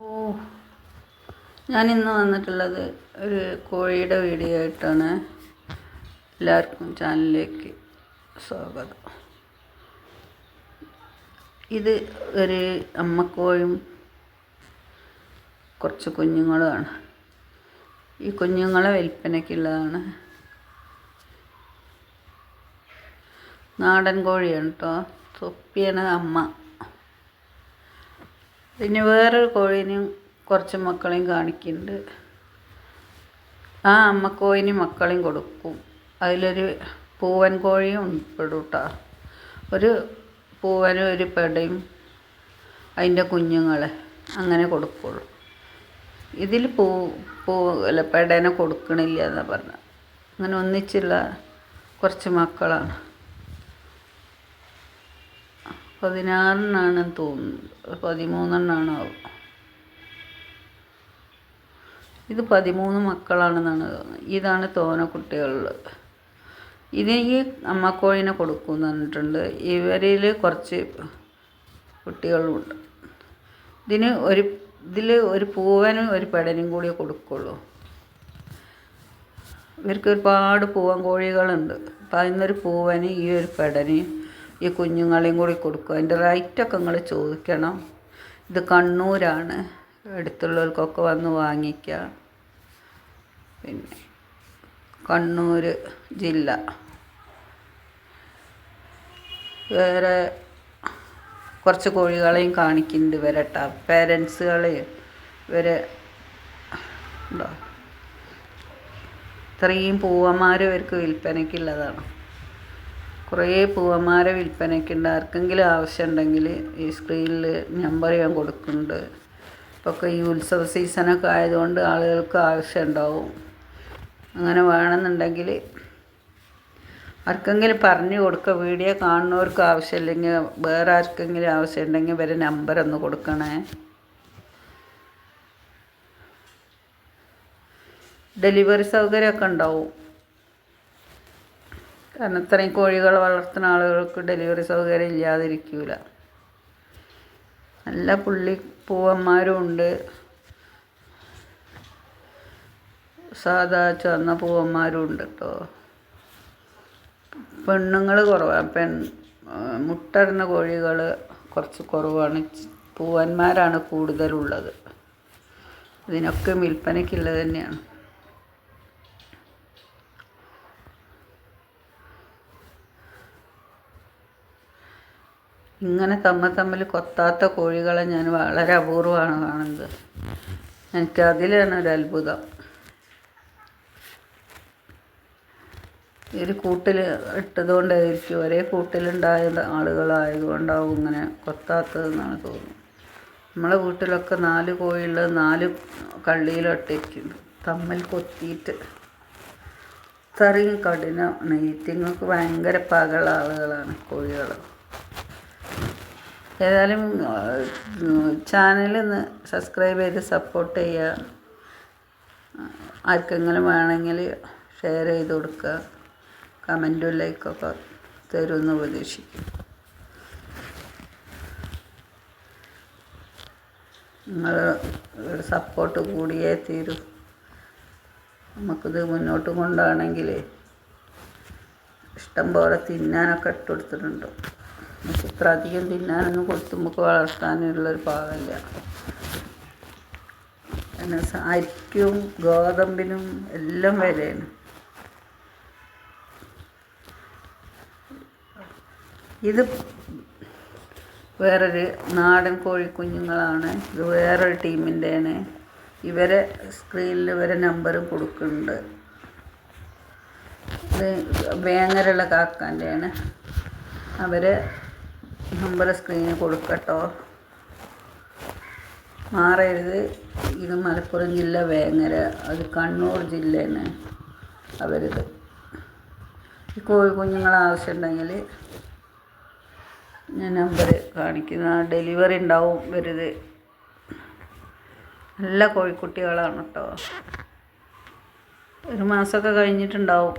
ഓ. ഞാൻ ഇന്ന് വന്നിട്ടുള്ളത് ഒരു കോഴിയുടെ വീഡിയോ ആയിട്ടാണ്. എല്ലാവർക്കും ചാനലിലേക്ക് സ്വാഗതം. ഇത് ഒരു അമ്മക്കോഴും കുറച്ച് കുഞ്ഞുങ്ങളുമാണ്. ഈ കുഞ്ഞുങ്ങളെ വിൽപ്പനയ്ക്കുള്ളതാണ്. നാടൻ കോഴിയാണ് കേട്ടോ തൊപ്പിയാണ് അമ്മ. പിന്നെ വേറൊരു കോഴീനെയും കുറച്ച് മക്കളെയും കാണിക്കുന്നുണ്ട്. ആ അമ്മ അമ്മക്കോഴിന് മക്കളെയും കൊടുക്കും. അതിലൊരു പൂവൻ കോഴിയും ഉൾപ്പെടും കേട്ടോ ഒരു പൂവനും ഒരു പെടയും അതിന്റെ കുഞ്ഞുങ്ങളെ അങ്ങനെ കൊടുക്കുള്ളൂ. ഇതിൽ പൂ പൂ അല്ല പെടേനെ കൊടുക്കണില്ല എന്നാണ് പറഞ്ഞത് അങ്ങനെ ഒന്നിച്ചുള്ള കുറച്ച് മക്കളാണ്. പതിനാറെണ്ണാണെന്ന് തോന്നുന്നു. പതിമൂന്നെണ്ണാണ് ഇത് പതിമൂന്ന് മക്കളാണെന്നാണ് ഇതാണ് തോന കുട്ടികളുള്ളത് ഇത് ഈ അമ്മക്കോഴിനെ കൊടുക്കും പറഞ്ഞിട്ടുണ്ട്. ഇവരിൽ കുറച്ച് കുട്ടികളുണ്ട്. ഇതിന് ഒരു ഇതിൽ ഒരു പൂവനും ഒരു പെടനും കൂടി കൊടുക്കുള്ളൂ. ഇവർക്ക് ഒരുപാട് പൂവൻ കോഴികളുണ്ട് അപ്പം അതിന്നൊരു പൂവന് ഈ ഒരു പെടന് ഈ കുഞ്ഞുങ്ങളെയും കൂടി കൊടുക്കും അതിന്റെ റേറ്റൊക്കെ നിങ്ങൾ ചോദിക്കണം. ഇത് കണ്ണൂരാണ്. അടുത്തുള്ളവർക്കൊക്കെ വന്ന് വാങ്ങിക്കുക. പിന്നെ കണ്ണൂർ ജില്ല. വേറെ കുറച്ച് കോഴികളെയും കാണിക്കുന്നുണ്ട് വരട്ട പേരൻസുകളെ ഇവരെ ഉണ്ടോ? ഇത്രയും പൂവന്മാർ ഇവർക്ക് വിൽപ്പനയ്ക്കുള്ളതാണ് കുറേ പൂവന്മാരെ വിൽപ്പനയ്ക്കുണ്ട് ആർക്കെങ്കിലും ആവശ്യമുണ്ടെങ്കിൽ ഈ സ്ക്രീനിൽ നമ്പർ ഞാൻ കൊടുക്കുന്നുണ്ട്. ഇപ്പോൾ ഈ ഉത്സവ സീസണൊക്കെ ആയതുകൊണ്ട് ആളുകൾക്ക് ആവശ്യമുണ്ടാവും. അങ്ങനെ വേണമെന്നുണ്ടെങ്കിൽ ആർക്കെങ്കിലും പറഞ്ഞു കൊടുക്കുക. വീഡിയോ കാണുന്നവർക്ക് ആവശ്യമില്ലെങ്കിൽ വേറെ ആർക്കെങ്കിലും ആവശ്യമുണ്ടെങ്കിൽ ഇവരെ നമ്പർ ഒന്ന് കൊടുക്കണേ. ഡെലിവറി സൗകര്യമൊക്കെ ഉണ്ടാവും. കാരണം ഇത്രയും കോഴികൾ വളർത്തുന്ന ആളുകൾക്ക് ഡെലിവറി സൗകര്യം ഇല്ലാതിരിക്കൂല. നല്ല പുള്ളി പൂവന്മാരും ഉണ്ട്. സാധാ ചുവന്ന പൂവന്മാരും ഉണ്ട് കേട്ടോ പെണ്ണുങ്ങൾ കുറവാണ് പെൺ മുട്ടടുന്ന കോഴികൾ കുറച്ച് കുറവാണ്. പൂവന്മാരാണ് കൂടുതലുള്ളത്. ഇതിനൊക്കെ വിൽപ്പനയ്ക്കുള്ളത് തന്നെയാണ്. ഇങ്ങനെ തമ്മ തമ്മിൽ കൊത്താത്ത കോഴികളെ ഞാൻ വളരെ അപൂർവമാണ് കാണുന്നത്. എനിക്ക് അതിലാണ് ഒരു അത്ഭുതം. ഒരു കൂട്ടിൽ ഇട്ടതുകൊണ്ടായിരിക്കും ഒരേ കൂട്ടിലുണ്ടായ ആളുകളായതുകൊണ്ടാവും ഇങ്ങനെ കൊത്താത്തതെന്നാണ് തോന്നുന്നത്. നമ്മളെ വീട്ടിലൊക്കെ നാല് കോഴിയുള്ളത് നാല് കള്ളിയിലൊട്ടിരിക്കുന്നു തമ്മിൽ കൊത്തിയിട്ട് ഇത്രയും കഠിനമാണ് ഈറ്റിങ്ങൾക്ക് ഭയങ്കര പകല ആളുകളാണ് കോഴികൾ ഏതായാലും ചാനലൊന്ന് സബ്സ്ക്രൈബ് ചെയ്ത് സപ്പോർട്ട് ചെയ്യുക. ആർക്കെങ്കിലും വേണമെങ്കിൽ ഷെയർ ചെയ്ത് കൊടുക്കുക. കമന്റും ലൈക്കൊക്കെ തരുമെന്ന് പ്രതീക്ഷിക്കും നിങ്ങൾ സപ്പോർട്ട് കൂടിയേ തീരൂ. നമുക്കിത് മുന്നോട്ട് കൊണ്ടാണെങ്കിൽ ഇഷ്ടം പോലെ തിന്നാനൊക്കെ ഇട്ട് ഇത്ര അധികം തിന്നാനൊന്നും കൊടുത്ത് നമുക്ക് വളർത്താനുള്ളൊരു പാകമില്ല അരിക്കും ഗോതമ്പിനും എല്ലാം വിലയാണ്. ഇത് വേറൊരു നാടൻ കോഴിക്കുഞ്ഞുങ്ങളാണ്. ഇത് വേറൊരു ടീമിന്റെയാണ്. ഇവരെ സ്ക്രീനിൽ ഇവരെ നമ്പറും കൊടുക്കുന്നുണ്ട്. ഇത് വേങ്ങരുള്ള കാക്കാന്റെയാണ്. അവരെ നമ്പർ സ്ക്രീനിൽ കൊടുക്കട്ടോ. മാറരുത്. ഇത് മലപ്പുറം ജില്ല വേങ്ങര. അത് കണ്ണൂർ ജില്ലയാണ്. അവരിത്. ഈ കോഴി കുഞ്ഞുങ്ങൾ ആവശ്യമുണ്ടെങ്കിൽ ഞാൻ നമ്പർ കാണിക്കുന്ന. ഡെലിവറി ഉണ്ടാവും. വരുത് നല്ല കോഴിക്കുട്ടികളാണ് കേട്ടോ. ഒരു മാസമൊക്കെ കഴിഞ്ഞിട്ടുണ്ടാവും.